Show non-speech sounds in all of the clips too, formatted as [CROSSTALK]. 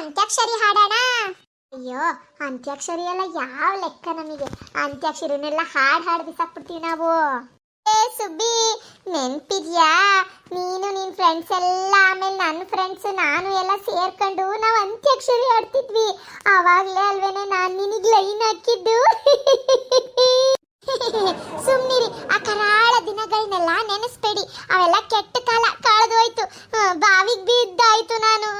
ಅಂತ್ಯಾಕ್ಷರಿ ಹಾಡೋಣ? ಅಯ್ಯೋ, ಅಂತ್ಯಾಕ್ಷರಿ ಎಲ್ಲ ಯಾವ ಲೆಕ್ಕ ನಮಗೆ? ಅಂತ್ಯಾಕ್ಷರಿನೆಲ್ಲ ಹಾಡ್ ಹಾಡ್ ಬಿಸಾಕ್ಬಿಡ್ತೀವಿ ನಾವು. ಏ ಸುಬ್ಬಿ, ನೆನ್ಪಿದ್ಯಾ? ನೀನು ನಿನ್ ಫ್ರೆಂಡ್ಸ್ ಎಲ್ಲ, ಆಮೇಲೆ ನನ್ನ ಫ್ರೆಂಡ್ಸ್ ನಾನು ಎಲ್ಲ ಸೇರ್ಕೊಂಡು ನಾವು ಅಂತ್ಯಾಕ್ಷರಿ ಆಡ್ತಿದ್ವಿ ಆವಾಗ್ಲೇ ಅಲ್ವೇನೆ ನಾನು ನಿನಗೆ ಲೈನ್ ಹಾಕಿದ್ದು? [LAUGHS] ಸುಮ್ಮನಿರಿ ಆ ಕರಾಳ ದಿನಗಳನ್ನೆಲ್ಲ ನೆನೆಸ್ಬೇಡಿ. ಅವೆಲ್ಲ ಕೆಟ್ಟ ಕಾಲ ಕಳೆದೋಯ್ತು ಬಾವಿಗೆ ಬಿದ್ದಾಯ್ತು ನಾನು.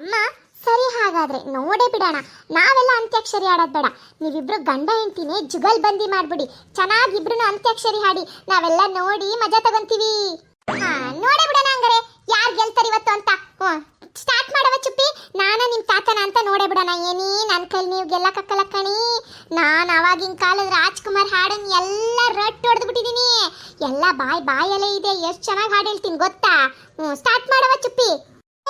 ಅಮ್ಮ ಸರಿ ಹಾಗಾದ್ರೆ ನೋಡೇ ಬಿಡೋಣ. ನಾವೆಲ್ಲ ಅಂತ್ಯಾಕ್ಷರಿ ಆಡೋದ್ ಬೇಡ. ನೀವಿಬ್ರು ಗಂಡ ಹೆಂಡ್ತಿನೇ ಜುಗಲ್ ಬಂದಿ ಮಾಡ್ಬಿಡಿ. ಚೆನ್ನಾಗಿಬ್ರು ಅಂತ್ಯಾಕ್ಷರಿ ಹಾಡಿ. ನಾವೆಲ್ಲ ನೋಡಿ ಮಜಾ ತಗೊಂತೀವಿ. ಹಾ, ನೋಡೇ ಬಿಡೋಣ ಹಂಗಾರೆ. ಯಾರು ಗೆಲ್ತಾರೆ ಇವತ್ತು ಅಂತ? ಸ್ಟಾರ್ಟ್ ಮಾಡವ ಚುಪ್ಪಿ. ನಾನ ನಿಮ್ಮ ತಾತನ ಅಂತ ನೋಡೇ ಬಿಡೋಣ. ಏನೇ ನನ್ನ ಕೈಲಿ ನೀವು ಕಕ್ಕಲ ಕಣಿ. ನಾನು ಅವಾಗಿನ ಕಾಲದ ರಾಜ್ಕುಮಾರ್ ಹಾಡನ್ನ ಎಲ್ಲ ರಟ್ ಹೊಡೆದು ಬಿಟ್ಟಿದೀನಿ ಎಲ್ಲ ಬಾಯ್ ಬಾಯಲ್ಲೇ ಇದೆ. ಎಷ್ಟು ಚೆನ್ನಾಗಿ ಹಾಡು ಹೇಳ್ತೀನಿ ಗೊತ್ತಾ? ಹ್ಞೂ ಸ್ಟಾರ್ಟ್ ಮಾಡವ ಚುಪ್ಪಿ.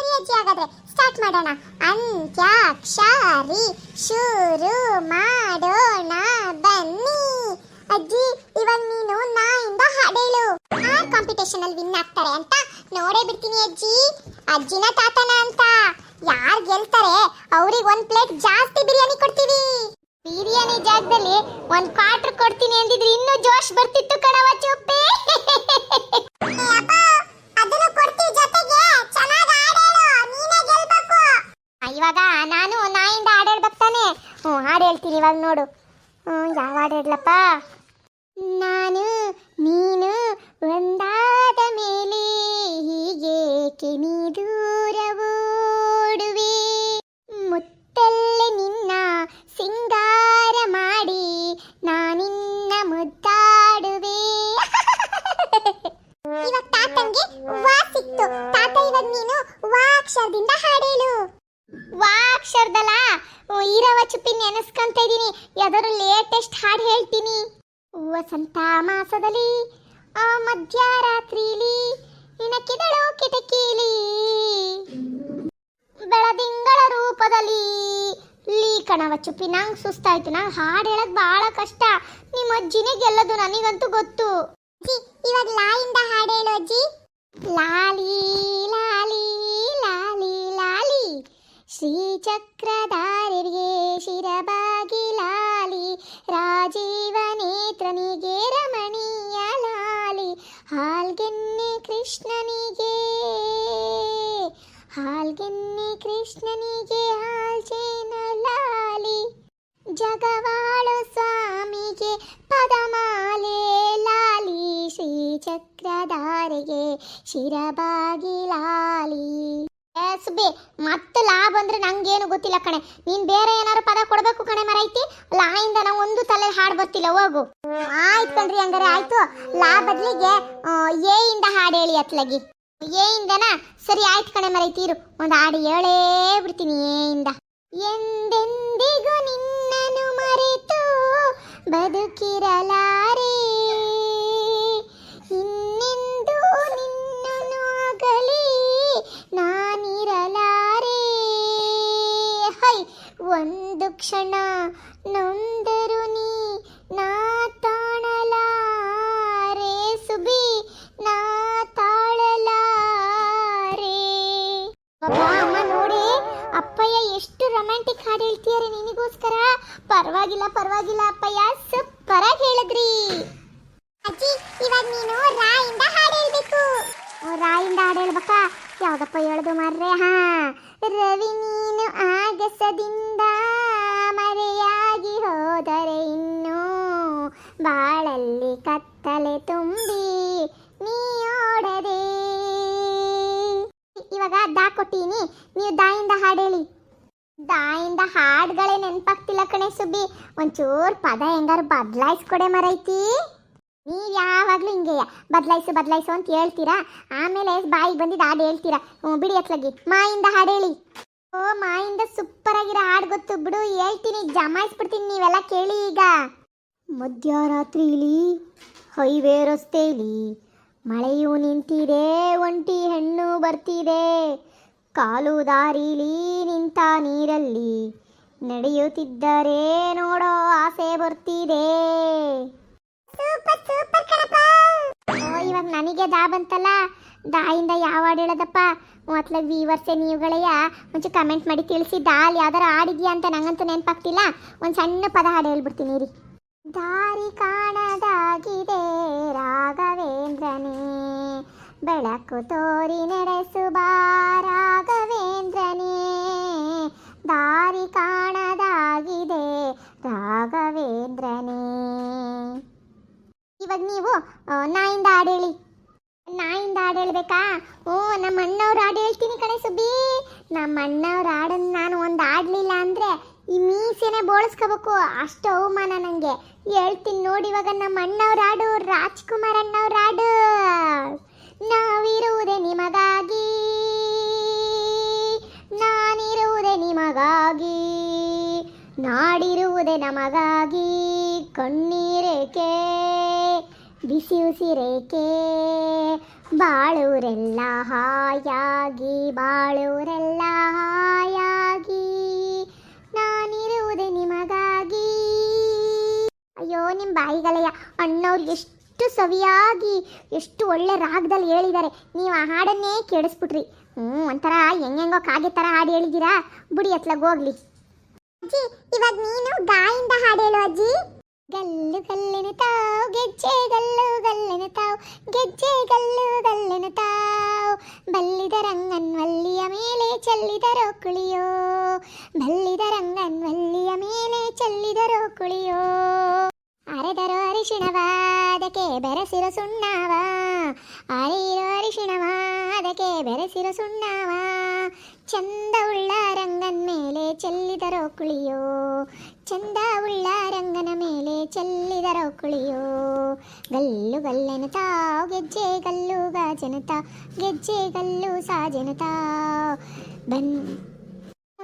ಹಾಗಾದ್ರೆ ಸ್ಟಾರ್ಟ್ ಮಾಡೋಣ. ಅಂತ್ಯಾಕ್ಷರಿ ಶುರು ಮಾಡೋಣ. ಬನ್ನಿ. ಅಜ್ಜಿ ಇವಾಗ ನೀನು ನಾಯಿಂದ ಹಾಡೇಳು. ಆ ಕಾಂಪಿಟೇಷನ್ ಅಲ್ಲಿ ವಿನ್ ಆಗ್ತಾರೆ ಅಂತ ನೋಡೇ ಬಿಡ್ತೀನಿ ಅಜ್ಜಿ. ಅಜ್ಜಿನ ತಾತನ ಅಂತ. ಯಾರು ಗೆಲ್ತಾರೆ? ಅವ್ರಿಗೆ ಒಂದ್ ಪ್ಲೇಟ್ ಜಾಸ್ತಿ ಬಿರಿಯಾನಿ ಕೊಡ್ತೀವಿ. ಬಿರಿಯಾನಿ ಜಾಗದಲ್ಲಿ ಒಂದ್ ಕ್ವಾರ್ಟರ್ ಕೊಡ್ತೀನಿ ಅಂದಿದ್ರೆ ಇನ್ನೂ ಜೋಶ್ ಬರ್ತಿತ್ತು ಕಣವ ಚುಪ್ಪಿ ನೆನೆಸ್ಕೊಂತ ಇದೀನಿ. ಯಾವ್ದಾದ್ರು ಲೇಟೆಸ್ಟ್ ಹಾಡು ಹೇಳ್ತೀನಿ. ವಸಂತ ಮಾಸದಲ್ಲಿ, ಆ ಮಧ್ಯರಾತ್ರಿಲಿ ನಿನಕ್ಕಿದಳು ಕಿಟಕಿಲಿ. ಬೆಳದಿಂಗಳ ರೂಪದಲ್ಲಿ ಲೀ ಕಣವ ಚುಪ್ಪಿ ನಂಗೆ ಸುಸ್ತಾಯ್ತು. ನಂಗೆ ಹಾಡು ಹೇಳಕ್ ಬಹಳ ಕಷ್ಟ. ನಿಮ್ಮ ಅಜ್ಜಿನೇ ಗೆಲ್ಲದು ನನಗಂತೂ ಗೊತ್ತು. ಇವಾಗ ಲಾಯಿಂದ ಹಾಡು ಹೇಳು ಅಜ್ಜಿ. ಲಾಲಿ ಲಾಲಿ ಲಾಲಿ ಲಾಲಿ. ಶ್ರೀಚಕ್ರಧಾರಿಗೆ ಹಾಲ್ಗೆನ್ನೆ ಕೃಷ್ಣನಿಗೆ ಹಾಲ್ಗೆನ್ನೆ ಕೃಷ್ಣನಿಗೆ ಹಾಲ್ಜೇನ ಲಾಲಿ ಜಗವಾಳು ಸ್ವಾಮಿಗೆ ಪದಮಾಲೆ ಲಾಲಿ ಶ್ರೀ ಚಕ್ರಧಾರಿಗೆ ಶಿರಬಾಗಿ ಲಾಲಿ. ಸುಬ್ಬಿ ಮತ್ತೆ ಲಾ ಬಂದ್ರೆ ನಂಗೇನು ಗೊತ್ತಿಲ್ಲ ಕಣೆ. ನೀನ್ ಬೇರೆ ಏನಾರು ಪದ ಕೊಡಬೇಕು ಕಣೆ ಮರೈತಿ? ಲಾಯಿಂದ ನಾವು ಒಂದು ತಲೆ ಹಾಡು ಬರ್ತಿಲ್ಲ ಹೋಗು. ಆಯ್ತು ಕಣ್ರಿ ಹಂಗಾರೆ ಆಯ್ತು. ಲಾ ಬದಲಿಗೆ ಆ, ಏ ಇಂದ ಹಾಡು ಹೇಳಿ ಅತ್ಲಗಿ. ಏ ಇಂದನಾ ಸರಿ ಆಯ್ತು ಕಣೆ ಮರೈತಿ ಇರು. ಒಂದು ಹಾಡು ಹೇಳೇ ಬಿಡ್ತೀನಿ ಏ ಇಂದ ಎಂದೆಂದಿಗೂ ನಿನ್ನನು ಮರೆತು ಬದುಕಿರಲಾರೆ. ಒಂದು ಕ್ಷಣ ನೊಂದರು ನೀ, ನಾ ತಾಣಲಾರೆ ಸುಬಿ, ನಾ ತಾಳಲಾರೆ. ಅಮ್ಮ ನೋಡಿ, ಅಪ್ಪಯ್ಯ ಎಷ್ಟು ರೊಮ್ಯಾಂಟಿಕ್ ಹಾಡು ರೀ ನಿನಗೋಸ್ಕರ. ಪರವಾಗಿಲ್ಲ ಪರವಾಗಿಲ್ಲ ಅಪ್ಪಯ್ಯ ಸೂಪರಾಗಿ ಹೇಳಿದ್ರಿ. ರಾಯಿಂದ ಹಾಡು ಹೇಳ್ಬೇಕಾ ಯಾವುದಪ್ಪ ಹೇಳ್ದು ಮಾರ್ರೆ? ಹಾ. ರವಿ ನೀನು ಆಗಸದಿಂದ ಮರೆಯಾಗಿ ಹೋದರೆ ಇನ್ನೂ ಬಾಳಲ್ಲಿ ಕತ್ತಲೆ ತುಂಬಿ ನೀ ಓಡದೆ ಇವಾಗ ದಾ ಕೊಟ್ಟೀನಿ. ನೀವು ದಾಯಿಂದ ಹಾಡು ಹೇಳಿ ದಾಯಿಂದ ಹಾಡುಗಳೇ ನೆನಪಾಗ್ತಿಲ್ಲ ಕಣೆ ಸುಬ್ಬಿ. ಒಂಚೂರು ಪದ ಹೆಂಗಾರು ಬದಲಾಯಿಸ್ಕೊಡೆ ಮರೈತಿ. ನೀವು ಯಾವಾಗಲೂ ಹಿಂಗೆಯ. ಬದಲಾಯಿಸು ಬದಲಾಯಿಸು ಅಂತ ಹೇಳ್ತೀರಾ? ಆಮೇಲೆ ಬಾಯಿಗೆ ಬಂದಿದ್ದು ಹಾಡು ಹೇಳ್ತೀರಾ? ಹ್ಞೂ ಬಿಡಿ ಅತ್ಲಗಿ. ಮಾಯಿಂದ ಹಾಡು ಹೇಳಿ. ಓ, ಮಾಯಿಂದ ಸೂಪರ್ ಆಗಿರೋ ಹಾಡು ಗೊತ್ತು. ಬಿಡು, ಹೇಳ್ತೀನಿ. ಜಮಾಯಿಸ್ಬಿಡ್ತೀನಿ ನೀವೆಲ್ಲ ಕೇಳಿ ಈಗ. ಮಧ್ಯರಾತ್ರಿಲಿ ಹೈವೇ ರಸ್ತೆಲಿ ಮಳೆಯು ನಿಂತಿದೆ, ಒಂಟಿ ಹೆಣ್ಣು ಬರ್ತಿದೆ. ಕಾಲು ದಾರಿಲಿ ನಿಂತ ನೀರಲ್ಲಿ ನಡೆಯುತ್ತಿದ್ದರೆ ನೋಡೋ ಆಸೆ ಬರ್ತಿದೆ. ಸೂಪರ್ ಸೂಪರ್ ಕಣಪ್ಪ. ಓ, ಇವಾಗ ನನಗೆ ದಾ ಬಂತಲ್ಲ. ದಾಯಿಂದ ಯಾವ ಹಾಡು ಹೇಳೋದಪ್ಪ? ಮೊದಲ ವೀವರ್ಸೆ ನೀವುಗಳೆಯ ಒಂಚೂರು ಕಮೆಂಟ್ ಮಾಡಿ ತಿಳಿಸಿ. ದಾಲ್ ಯಾವ್ದಾರ ಹಾಡಿದ್ಯಾ ಅಂತ ನಂಗಂತೂ ನೆನಪಾಗ್ತಿಲ್ಲ. ಒಂದು ಸಣ್ಣ ಪದ ಹಾಡು ಹೇಳ್ಬಿಡ್ತೀನಿ ರೀ ದಾರಿ ಕಾಣದಾಗಿದೆ, ರಾಘವೇಂದ್ರನೇ. ಬೆಳಕು ತೋರಿ ನಡೆಸು ಬಾ ನಾಯಿಂದ ಹಾಡು ಹೇಳಿ. ನಾಯಿಂದ ಹಾಡು ಹೇಳ್ಬೇಕಾ? ಓ, ನಮ್ಮ ಅಣ್ಣವ್ರ ಹಾಡು ಹೇಳ್ತೀನಿ ಕಣೆ ಸುಬ್ಬಿ. ನಮ್ಮ ಅಣ್ಣವ್ರ ಹಾಡನ್ನ ನಾನು ಒಂದು ಆಡ್ಲಿಲ್ಲ ಅಂದ್ರೆ ಈ ಮೀಸೆನೆ ಬೋಳಿಸ್ಕೋಬೇಕು. ಅಷ್ಟು ಅವಮಾನ ನನಗೆ ಹೇಳ್ತೀನಿ ನೋಡಿ ಇವಾಗ ನಮ್ಮ ಅಣ್ಣವ್ರ ಹಾಡು, ರಾಜ್ಕುಮಾರ್ ಅಣ್ಣವ್ರ ಹಾಡು. ನಾವಿರುವುದೇ ನಿಮಗಾಗಿ. ನಾನಿರುವುದೇ ನಿಮಗಾಗಿ. ನಾಡಿರುವುದೇ ನಮಗಾಗಿ ಕಣ್ಣೀರೇಕೆ? ಬಿಸಿ ಉಸಿರೇಕೆ ಬಾಳೂರೆಲ್ಲ ಹಾಯಾಗಿ ಬಾಳೂರೆಲ್ಲ ಹಾಯಾಗಿ, ನಾನಿರುವುದೇ ನಿಮಗಾಗಿ. ಅಯ್ಯೋ ನಿಮ್ಮ ಬಾಯಿಗಲಯ್ಯ ಅಣ್ಣವ್ರು ಎಷ್ಟು ಸವಿಯಾಗಿ, ಎಷ್ಟು ಒಳ್ಳೆ ರಾಗದಲ್ಲಿ ಹೇಳಿದ್ದಾರೆ. ನೀವು ಆ ಹಾಡನ್ನೇ ಕೇಳಿಸ್ಬಿಟ್ರಿ. ಹ್ಞೂ ಒಂಥರ ಹೆಂಗೆಂಗೋ ಕಾಗೆ ಥರ ಹಾಡು ಹೇಳಿದ್ದೀರಾ. ಬುಡಿ ಎತ್ಲಾಗ ಹೋಗ್ಲಿ. ಅಜ್ಜಿ, ಇವಾಗ ನೀನು ಗಾಯಿಂದ ಹಾಡು ಹೇಳು ಅಜ್ಜಿ. ಗಲ್ಲು ಗಲ್ಲಿನ ತಾವ್, ಗೆಜ್ಜೆ ಗಲ್ಲು ಗಲ್ಲಿನ ತಾವ್, ಗೆಜ್ಜೆ ಗಲ್ಲು ಗಲ್ಲಿನ ತಾವ್. ಬಲ್ಲಿದ ರಂಗನ್ವಲ್ಲಿಯ ಮೇಲೆ ಚೆಲ್ಲಿದರೋ ಕುಳಿಯೋ, ಬಲ್ಲಿದ ರಂಗನ್ವಲ್ಲಿಯ ಮೇಲೆ ಚೆಲ್ಲಿದರೋ ಕುಳಿಯೋ. ಅರೆದರೋ ಅರಿಶಿಣವಾದಕ್ಕೆ ಬೆರೆಸಿರೋ ಸುಣ್ಣವ. ಅರೆಯಿರೋ ಅರಿಶಿಣವಾದಕ್ಕೆ ಬೆರೆಸಿರೋ ಸುಣ್ಣವ. ಚಂದ ಉಳ್ಳ ರಂಗನ ಮೇಲೆ ಚೆಲ್ಲಿದರೋ ಕುಳಿಯೋ. ಚಂದ ಉಳ್ಳ ರಂಗನ ಮೇಲೆ ಚೆಲ್ಲಿದರೋ ಕುಳಿಯೋ. ಗಲ್ಲು ಗಲ್ಲೆನ ತಾವ್ ಗೆಜ್ಜೆ ಗಲ್ಲು ಗಾಜನತ, ಗೆಜ್ಜೆ ಗಲ್ಲು ಸಾಜನತಾ. ಬನ್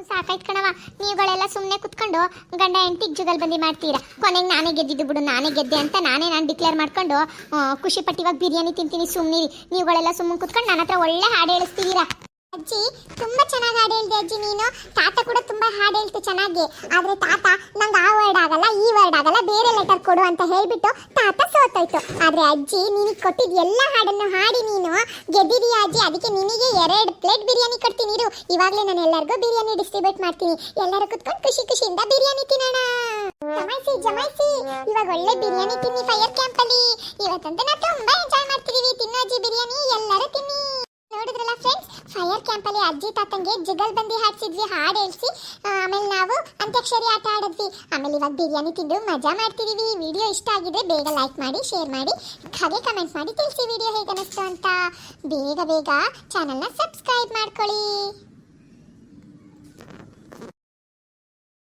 ಸಾಕಾಯ್ತು ಕಣವ ನೀವುಗಳೆಲ್ಲ ಸುಮ್ಮನೆ ಕುತ್ಕೊಂಡು ಗಂಡ ಹೆಂಡತಿ ಜುಗಲ್ ಬಂದು ಮಾಡ್ತೀರಾ? ಕೊನೆಗೆ ನಾನೇ ಗೆದ್ದಿದ್ದು ಬಿಡು, ನಾನೇ ಗೆದ್ದೆ ಅಂತ ನಾನೇ ನಾನು ಡಿಕ್ಲೇರ್ ಮಾಡ್ಕೊಂಡು ಖುಷಿ ಪಟ್ಟಿವಾಗ ಬಿರಿಯಾನಿ ತಿಂತೀನಿ ಸುಮ್ಮನಿರಿ ನೀವುಗಳೆಲ್ಲ ಸುಮ್ಮನೆ ಕುತ್ಕೊಂಡು ನನ್ನ ಹತ್ರ ಒಳ್ಳೆ ಹಾಡು ಹೇಳಿಸ್ತೀರಾ ಅಜ್ಜಿ, ತುಂಬಾ ಚೆನ್ನಾಗಿ ಹಾಡು ಹೇಳ್ದೆ ಅಜ್ಜಿ ನೀನು. ತಾತ ಕೂಡ ತುಂಬಾ ಹಾಡು ಹೇಳ್ತು ಚೆನ್ನಾಗಿ. ಆದ್ರೆ ತಾತ ನಂಗೆ ಆ ವರ್ಡ್ ಆಗಲ್ಲ, ಈ ವರ್ಡ್ ಆಗಲ್ಲ, ಬೇರೆ ಲೆಟರ್ ಕೊಡು ಅಂತ ಹೇಳ್ಬಿಟ್ಟು ತಾತ ಸೋತೋಯ್ತು. ಆದ್ರೆ ಅಜ್ಜಿ, ನಿನಗೆ ಕೊಟ್ಟಿದ್ ಎಲ್ಲ ಹಾಡನ್ನು ಹಾಡಿ ನೀನು. ಗೆದ್ದಿದೀಯ ಅಜ್ಜಿ, ಅದಕ್ಕೆ ನಿನಗೆ ಎರಡು ಪ್ಲೇಟ್ ಬಿರಿಯಾನಿ ಕೊಡ್ತೀನಿ ಇರು. ಇವಾಗಲೇ ನಾನು ಎಲ್ಲರಿಗೂ ಬಿರಿಯಾನಿ ಡಿಸ್ಟ್ರಿಬ್ಯೂಟ್ ಮಾಡ್ತೀನಿ. ಎಲ್ಲರೂ ಕುತ್ಕೊಂಡು ಖುಷಿ ಖುಷಿಯಿಂದ ಬಿರಿಯಾನಿ ತಿನ್ನೋಣ. ಜಮಾಯಿಸಿ ಜಮಾಯಿಸಿ. ಇವಾಗ ಒಳ್ಳೆ ಬಿರಿಯಾನಿ ತಿನ್ನಿ ಫೈರ್ ಕ್ಯಾಂಪ್ ಅಲ್ಲಿ. ಇವತ್ತಂತೂ ನಾ ತುಂಬಾ ಫೈರ್ ಕ್ಯಾಂಪ್ ಅಲ್ಲಿ ಅಜ್ಜಿ ತಾತಂಗೆ ಜಿಗಲ್ ಬಂದಿ ಹಾಡ್ಸಿದ್ವಿ ಹಾಡು ಹೇಳ್ಸಿ. ಆಮೇಲೆ ನಾವು ಅಂತ್ಯಾಕ್ಷರಿ ಆಟ ಆಡಿದ್ವಿ. ಆಮೇಲೆ ಇವಾಗ ಬಿರಿಯಾನಿ ತಿಂದು ಮಜಾ ಮಾಡ್ತಿದೀವಿ. ವಿಡಿಯೋ ಇಷ್ಟ ಆಗಿದ್ರೆ ಬೇಗ ಲೈಕ್ ಮಾಡಿ ಶೇರ್ ಮಾಡಿ, ಹಾಗೆ ಕಮೆಂಟ್ ಮಾಡಿ ತಿಳಿಸಿ ವಿಡಿಯೋ ಹೇಗೆ ಅಂತ. ಬೇಗ ಬೇಗ ಚಾನಲ್ನ ಸಬ್ಸ್ಕ್ರೈಬ್ ಮಾಡ್ಕೊಳ್ಳಿ.